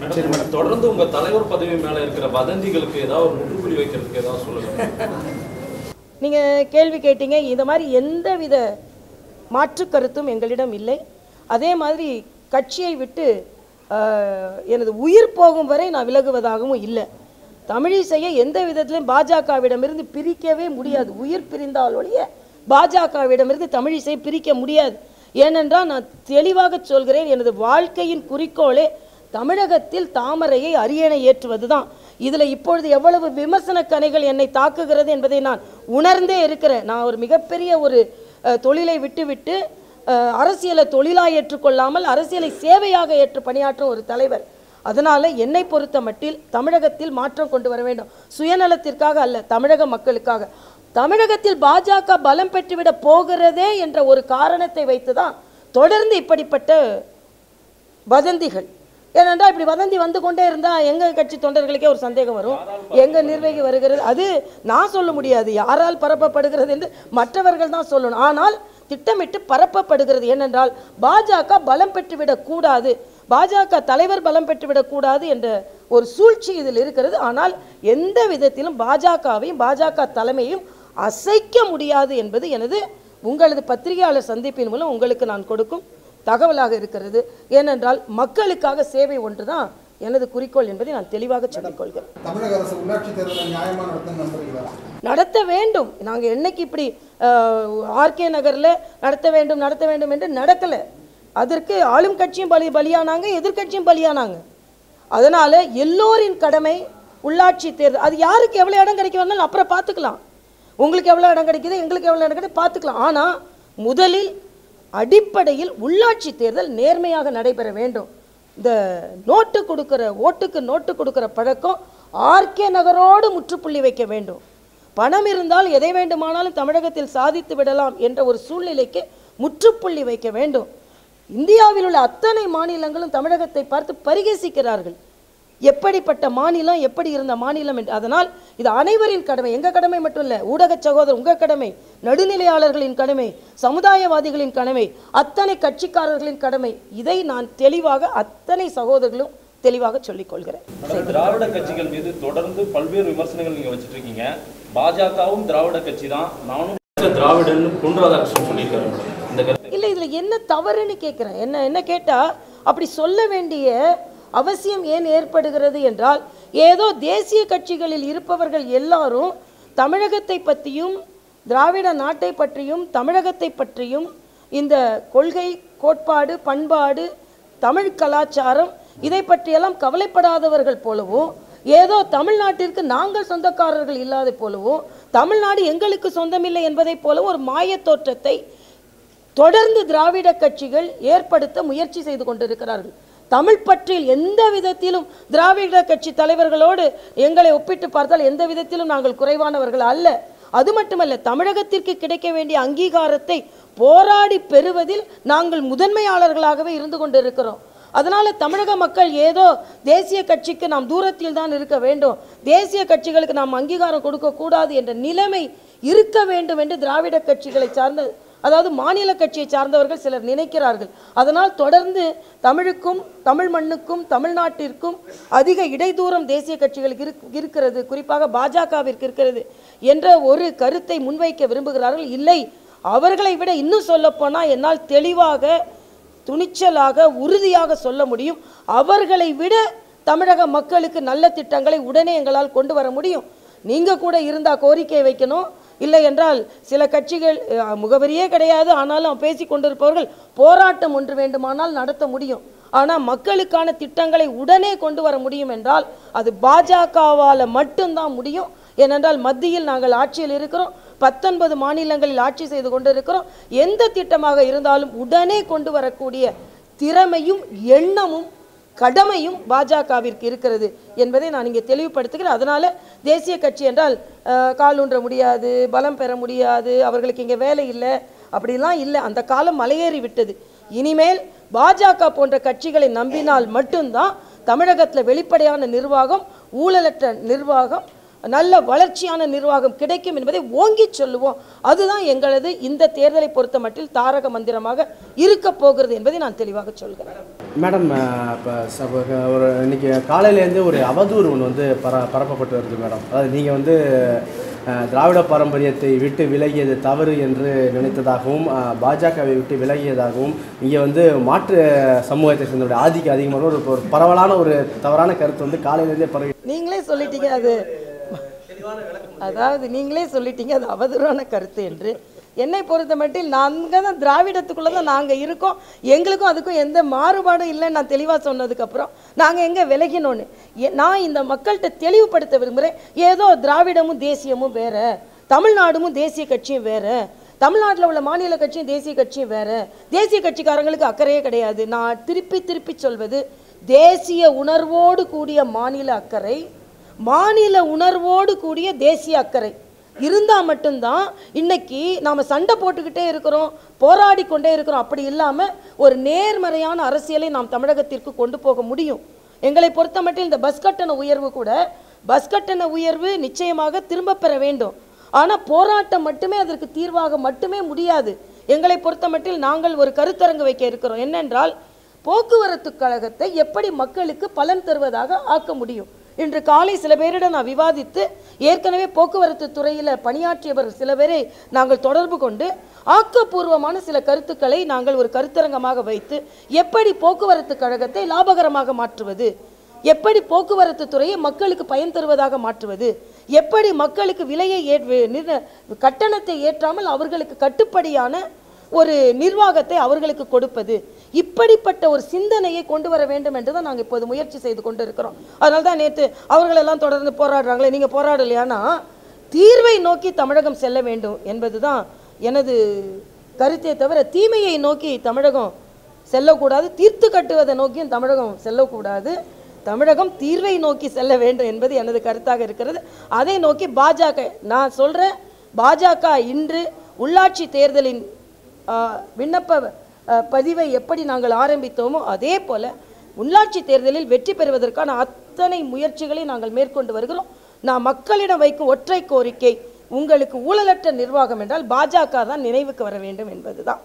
Madam, தொடர்ந்து உங்க தலைவர் பதவி மேல இருக்கிற வதந்திகளுக்கு ஏதாவது ஒரு முற்றுப்புள்ளி வைக்கிறதுக்கு ஏதாவது சொல்லுங்க. நீங்கள் கேள்வி கேட்டீங்க இந்த மாதிரி எந்த வித மாற்று கருத்தும் எங்களிடம் இல்லை. அதே மாதிரி கட்சியை விட்டு எனது உயிர் போகும் வரை நான் விலகுவதாகவும் இல்லை. தமிழிசையை எந்த விதத்திலும் பாஜகவிடமிருந்து பிரிக்கவே முடியாது. உயிர் பிரிந்தால் ஒழிய பாஜகவிடமிருந்து தமிழிசை பிரிக்க முடியாது. ஏனென்றால் நான் தெளிவாக சொல்கிறேன் எனது வாழ்க்கையின் குறிக்கோளே தமிழகத்தில் தாமரையை அரியணை ஏற்றுவதுதான். இதுல இப்பொழுது எவ்வளவு விமர்சன கனைகள் என்னை தாக்குகிறது என்பதை நான் உணர்ந்தே இருக்கிறேன். நான் ஒரு மிகப்பெரிய ஒரு தொழிலை விட்டுவிட்டு அரசியலை தொழிலாக ஏற்றுக்கொள்ளாமல் அரசியலை சேவையாக ஏற்று பணியாற்றும் ஒரு தலைவர். அதனால என்னை பொறுத்த மட்டில் தமிழகத்தில் மாற்றம் கொண்டு வர வேண்டும். சுயநலத்திற்காக அல்ல தமிழக மக்களுக்காக. தமிழகத்தில் பாஜக பலம் பெற்றுவிட போகிறதே என்ற ஒரு காரணத்தை வைத்துதான் தொடர்ந்து இப்படிப்பட்ட வதந்திகள் ஏனென்றால் இப்படி வதந்தி வந்து கொண்டே இருந்தால் எங்கள் கட்சி தொண்டர்களுக்கே ஒரு சந்தேகம் வரும். எங்கள் நிர்வாகி வருகிறது அது நான் சொல்ல முடியாது. யாரால் பரப்பப்படுகிறது என்று மற்றவர்கள் தான் சொல்லணும். ஆனால் திட்டமிட்டு பரப்பப்படுகிறது ஏனென்றால் பாஜக பலம் பெற்றுவிடக் கூடாது. பாஜக தலைவர் பலம் பெற்றுவிடக்கூடாது என்ற ஒரு சூழ்ச்சி இதில் இருக்கிறது. ஆனால் எந்த விதத்திலும் பாஜகவையும் பாஜக தலைமையும் அசைக்க முடியாது என்பது எனது உங்களது பத்திரிகையாளர் சந்திப்பின் மூலம் உங்களுக்கு நான் கொடுக்கும் தகவலாக இருக்கிறது. ஏனென்றால் மக்களுக்காக சேவை ஒன்றுதான் எனது குறிக்கோள் என்பதை நான் தெளிவாக சொல்லிக் கொள்கிறேன் தமிழக அரசு உள்ளாட்சி தேர்தலை நியாயமா நடத்த வேண்டும். நாங்கள் என்னைக்கு இப்படி ஆர்கே நகரில் நடத்த வேண்டும் நடத்த வேண்டும் என்று நடக்கலை. அதற்கு ஆளும் கட்சியும் பலி பலியானாங்க எதிர்க்கட்சியும் பலியானாங்க. அதனால எல்லோரின் கடமை உள்ளாட்சி தேர்தல். அது யாருக்கு எவ்வளோ இடம் கிடைக்க வேணாலும் அப்புறம் பார்த்துக்கலாம். உங்களுக்கு எவ்வளோ இடம் கிடைக்குது எங்களுக்கு எவ்வளோ இடம் கிடைக்குது பார்த்துக்கலாம். ஆனால் முதலில் அடிப்படையில் உள்ளாட்சி தேர்தல் நேர்மையாக நடைபெற வேண்டும். இந்த நோட்டு கொடுக்கிற ஓட்டுக்கு நோட்டு கொடுக்கிற பழக்கம் ஆர்கே நகரோடு முற்றுப்புள்ளி வைக்க வேண்டும். பணம் இருந்தால் எதை வேண்டுமானாலும் தமிழகத்தில் சாதித்து விடலாம் என்ற ஒரு சூழ்நிலைக்கு முற்றுப்புள்ளி வைக்க வேண்டும். இந்தியாவில் உள்ள அத்தனை மாநிலங்களும் தமிழகத்தை பார்த்து பரிகசிக்கிறார்கள். எப்படிப்பட்ட மாநிலம் எப்படி இருந்த மாநிலம் என்று. அதனால் இது அனைவரின் கடமை. எங்க கடமை மட்டும் இல்ல ஊடக சகோதரர் உங்க கடமை. நடுநிலையாளர்களின் கடமை சமுதாயவாதிகளின் கடமை அத்தனை கட்சிக்காரர்களின் கடமை. இதை நான் தெளிவாக அத்தனை சகோதரர்களும் தெளிவாக சொல்லிக் கொள்கிறேன். திராவிட கட்சிகள் மீது தொடர்ந்து பல்வேறு விமர்சனங்கள் நீங்க வச்சிட்டு இருக்கீங்க. பாஜகவும் திராவிட கட்சி தான். நானும் திராவிடன் பொன் ராதாகிருஷ்ணன் சொல்லியிருக்காரு. இல்லை இதில் என்ன தவறுன்னு கேட்குறேன் என்ன என்ன கேட்டால் அப்படி சொல்ல வேண்டிய அவசியம் ஏன் ஏற்படுகிறது என்றால் ஏதோ தேசிய கட்சிகளில் இருப்பவர்கள் எல்லாரும் தமிழகத்தை பற்றியும் திராவிட நாட்டை பற்றியும் தமிழகத்தை பற்றியும் இந்த கொள்கை கோட்பாடு பண்பாடு தமிழ் கலாச்சாரம் இதை பற்றியெல்லாம் கவலைப்படாதவர்கள் போலவும் ஏதோ தமிழ்நாட்டிற்கு நாங்கள் சொந்தக்காரர்கள் இல்லாத போலவும் தமிழ்நாடு எங்களுக்கு சொந்தமில்லை என்பதைப் போலவும் ஒரு மாயத் தோற்றத்தை தொடர்ந்து திராவிட கட்சிகள் ஏற்படுத்த முயற்சி செய்து கொண்டிருக்கிறார்கள். தமிழ் பற்றில் எந்த விதத்திலும் திராவிட கட்சி தலைவர்களோடு எங்களை ஒப்பிட்டு பார்த்தால் எந்த விதத்திலும் நாங்கள் குறைவானவர்கள் அல்ல. அது மட்டுமல்ல தமிழகத்திற்கு கிடைக்க வேண்டிய அங்கீகாரத்தை போராடி பெறுவதில் நாங்கள் முதன்மையாளர்களாகவே இருந்து கொண்டிருக்கிறோம். அதனால தமிழக மக்கள் ஏதோ தேசிய கட்சிக்கு நாம் தூரத்தில் தான் இருக்க வேண்டும். தேசிய கட்சிகளுக்கு நாம் அங்கீகாரம் கொடுக்கக்கூடாது என்ற நிலைமை இருக்க வேண்டும் என்று திராவிட கட்சிகளை சார்ந்த அதாவது மாநில கட்சியை சார்ந்தவர்கள் சிலர் நினைக்கிறார்கள். அதனால் தொடர்ந்து தமிழுக்கும் தமிழ் மண்ணுக்கும் தமிழ்நாட்டிற்கும் அதிக இடைதூரம் தேசிய கட்சிகளுக்கு இருக்- இருக்கிறது. குறிப்பாக பாஜகவிற்கு இருக்கிறது என்ற ஒரு கருத்தை முன்வைக்க விரும்புகிறார்கள். இல்லை அவர்களை விட இன்னும் சொல்லப்போனால் என்னால் தெளிவாக துணிச்சலாக உறுதியாக சொல்ல முடியும். அவர்களை விட தமிழக மக்களுக்கு நல்ல திட்டங்களை உடனே எங்களால் கொண்டு வர முடியும். நீங்கள் கூட இருந்தால் கோரிக்கை வைக்கணும். இல்லை என்றால் சில கட்சிகள் முகவரியே கிடையாது. ஆனாலும் பேசி கொண்டிருப்பவர்கள் போராட்டம் ஒன்று வேண்டுமானால் நடத்த முடியும். ஆனால் மக்களுக்கான திட்டங்களை உடனே கொண்டு வர முடியும் என்றால் அது பாஜகவால் மட்டும்தான் முடியும். ஏனென்றால் மத்தியில் நாங்கள் ஆட்சியில் இருக்கிறோம். பத்தொன்பது மாநிலங்களில் ஆட்சி செய்து கொண்டிருக்கிறோம். எந்த திட்டமாக இருந்தாலும் உடனே கொண்டு வரக்கூடிய திறமையும் எண்ணமும் கடமையும் பாஜகவிற்கு இருக்கிறது என்பதை நான் இங்கே தெளிவுபடுத்துகிறேன். அதனால தேசிய கட்சி என்றால் காலூன்ற கால் முடியாது பலம் பெற முடியாது அவர்களுக்கு இங்கே வேலை இல்லை அப்படிலாம் இல்லை. அந்த காலம் மலையேறி விட்டது. இனிமேல் பாஜக போன்ற கட்சிகளை நம்பினால் மட்டும்தான் தமிழகத்தில் வெளிப்படையான நிர்வாகம் ஊழலற்ற நிர்வாகம் நல்ல வளர்ச்சியான நிர்வாகம் கிடைக்கும் என்பதை ஓங்கி சொல்லுவோம். அதுதான் எங்களது இந்த தேர்தலை பொறுத்த மட்டில் தாரக மந்திரமாக இருக்க போகிறது என்பதை நான் தெளிவாக சொல்கிறேன். மேடம் இப்போ ஒரு இன்றைக்கி காலையிலேருந்து ஒரு அவதூறு ஒன்று வந்து பர பரப்பப்பட்டு வருது மேடம். அதாவது நீங்கள் வந்து திராவிட பாரம்பரியத்தை விட்டு விலகியது தவறு என்று நினைத்ததாகவும் பாஜகவை விட்டு விலகியதாகவும் இங்கே வந்து மாற்று சமூகத்தை சேர்ந்தவருடைய ஆதிக்கம் அதிகமாக ஒரு ஒரு பரவலான ஒரு தவறான கருத்து வந்து காலையிலேருந்தே பரவி நீங்களே சொல்லிட்டீங்க அது அதாவது நீங்களே சொல்லிட்டீங்க அது அவதூறான கருத்து என்று. என்னை பொறுத்த மட்டில் நாங்கள் தான் திராவிடத்துக்குள்ளே தான் நாங்கள் இருக்கோம். எங்களுக்கும் அதுக்கும் எந்த மாறுபாடும் இல்லைன்னு நான் தெளிவாக சொன்னதுக்கப்புறம் நாங்கள் எங்கே விலகினோன்னு. எ- நான் இந்த மக்கள்கிட்ட தெளிவுபடுத்த விரும்புகிறேன் ஏதோ திராவிடமும் தேசியமும் வேறு. தமிழ்நாடும் தேசிய கட்சியும் வேறு. தமிழ்நாட்டில் உள்ள மாநில கட்சியும் தேசிய கட்சியும் வேறு. தேசிய கட்சிக்காரங்களுக்கு அக்கறையே கிடையாது. நான் திருப்பி திருப்பி சொல்வது தேசிய உணர்வோடு கூடிய மாநில அக்கறை மாநில உணர்வோடு கூடிய தேசிய அக்கறை. இருந்தால் மட்டும்தான் இன்னைக்கு நாம் சண்டை போட்டுக்கிட்டே இருக்கிறோம் போராடி கொண்டே இருக்கிறோம். அப்படி இல்லாமல் ஒரு நேர்மறையான அரசியலை நாம் தமிழகத்திற்கு கொண்டு போக முடியும். எங்களை பொறுத்த மட்டும் இந்த பஸ் கட்டண உயர்வு கூட பஸ் கட்டண உயர்வு நிச்சயமாக திரும்ப பெற வேண்டும். ஆனால் போராட்டம் மட்டுமே அதற்கு தீர்வாக மட்டுமே முடியாது. எங்களை பொறுத்த மட்டில் நாங்கள் ஒரு கருத்தரங்கு வைக்க இருக்கிறோம். என்னென்றால் போக்குவரத்து கழகத்தை எப்படி மக்களுக்கு பலன் தருவதாக ஆக்க முடியும். இன்று காலை சில பேரிடம் நான் விவாதித்து ஏற்கனவே போக்குவரத்து துறையில் பணியாற்றியவர் சில பேரை நாங்கள் தொடர்பு கொண்டு ஆக்கப்பூர்வமான சில கருத்துக்களை நாங்கள் ஒரு கருத்தரங்கமாக வைத்து எப்படி போக்குவரத்து கழகத்தை லாபகரமாக மாற்றுவது? எப்படி போக்குவரத்து துறையை மக்களுக்கு பயன் தருவதாக மாற்றுவது? எப்படி மக்களுக்கு விலையை கட்டணத்தை ஏற்றாமல் அவர்களுக்கு கட்டுப்படியான ஒரு நிர்வாகத்தை அவர்களுக்கு கொடுப்பது? இப்படிப்பட்ட ஒரு சிந்தனையை கொண்டு வர வேண்டும் என்று தான் நாங்கள் இப்போது முயற்சி செய்து கொண்டு இருக்கிறோம் அதனால தான் நேற்று அவர்களெல்லாம் தொடர்ந்து போராடுறாங்களே நீங்கள் போராடலையானா? தீர்வை நோக்கி தமிழகம் செல்ல வேண்டும் என்பது தான் எனது கருத்தை தவிர தீமையை நோக்கி தமிழகம் செல்லக்கூடாது தீர்த்து கட்டுவதை நோக்கியும் தமிழகம் செல்லக்கூடாது. தமிழகம் தீர்வை நோக்கி செல்ல வேண்டும் என்பது எனது கருத்தாக இருக்கிறது. அதை நோக்கி பாஜக நான் சொல்கிறேன் பாஜக இன்று உள்ளாட்சி தேர்தலின் விண்ணப்ப பதிவை எப்படி நாங்கள் ஆரம்பித்தோமோ அதே போல் உள்ளாட்சி தேர்தலில் வெற்றி பெறுவதற்கான அத்தனை முயற்சிகளை நாங்கள் மேற்கொண்டு வருகிறோம். நான் மக்களிடம் வைக்கும் ஒற்றை கோரிக்கை உங்களுக்கு ஊழலற்ற நிர்வாகம் என்றால் பாஜக தான் நினைவுக்கு வர வேண்டும் என்பதுதான்.